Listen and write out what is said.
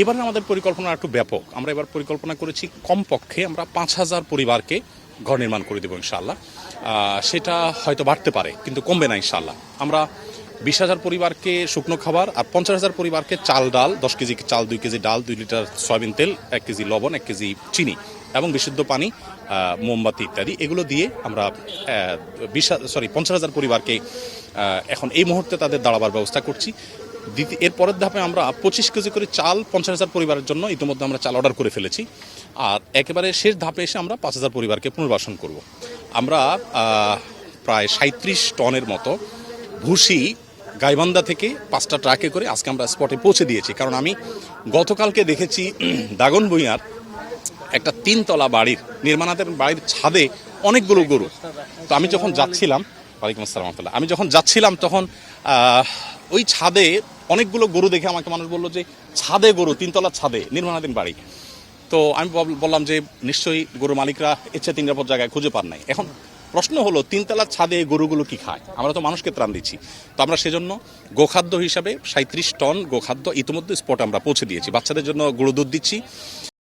এবারে আমাদের পরিকল্পনা একটু ব্যাপক। আমরা এবার পরিকল্পনা করেছি কমপক্ষে আমরা পাঁচ হাজার পরিবারকে ঘর নির্মাণ করে দেবো ইনশাআল্লাহ। আহ, সেটা হয়তো বাড়তে পারে কিন্তু কমবে না ইনশাআল্লাহ। আমরা বিশ হাজার পরিবারকে শুকনো খাবার আর পঞ্চাশ হাজার পরিবারকে চাল ডাল দশ কেজি চাল দুই কেজি ডাল দুই লিটার সয়াবিন তেল এক কেজি লবণ এক কেজি চিনি এবং বিশুদ্ধ পানি মোমবাতি ইত্যাদি। এগুলো দিয়ে আমরা বিশ সরি পঞ্চাশ হাজার পরিবারকে এখন এই মুহূর্তে তাদের দাঁড়াবার ব্যবস্থা করছি। দ্বিতীয় এর পরের ধাপে আমরা পঁচিশ কেজি করে চাল পঞ্চাশ হাজার পরিবারের জন্য ইতিমধ্যে আমরা চাল অর্ডার করে ফেলেছি। আর একেবারে শেষ ধাপে এসে আমরা পাঁচ হাজার পরিবারকে পুনর্বাসন করব। আমরা প্রায় সাঁত্রিশ টনের মতো ভুসি গাইবান্ধা থেকে পাঁচটা ট্রাকে করে আজকে আমরা স্পটে পৌঁছে দিয়েছি। কারণ আমি গতকালকে দেখেছি দাগন ভুঁইয়ার একটা তিনতলা বাড়ির নির্মাণাধীন বাড়ির ছাদে অনেকগুলো গরু। তো আমি যখন যাচ্ছিলাম, ওয়ালাইকুম আসসালাম আমি যখন যাচ্ছিলাম তখন ওই ছাদে অনেকগুলো গরু দেখে আমাকে মানুষ বলল যে, ছাদে গরু, তিনতলার ছাদে, নির্মাণাধীন বাড়ি। তো আমি বললাম যে, নিশ্চয়ই গরু মালিকরা ইচ্ছে তিন নিরাপদ জায়গায় খুঁজে পান নাই। এখন প্রশ্ন হলো, তিনতলার ছাদে গরুগুলো কি খায়? আমরা তো মানুষকে ত্রাণ দিচ্ছি। তো আমরা সেজন্য গোখাদ্য হিসাবে সাঁত্রিশ টন গোখাদ্য ইতিমধ্যে স্পট আমরা পৌঁছে দিয়েছি। বাচ্চাদের জন্য গুঁড়ো দুধ দিচ্ছি।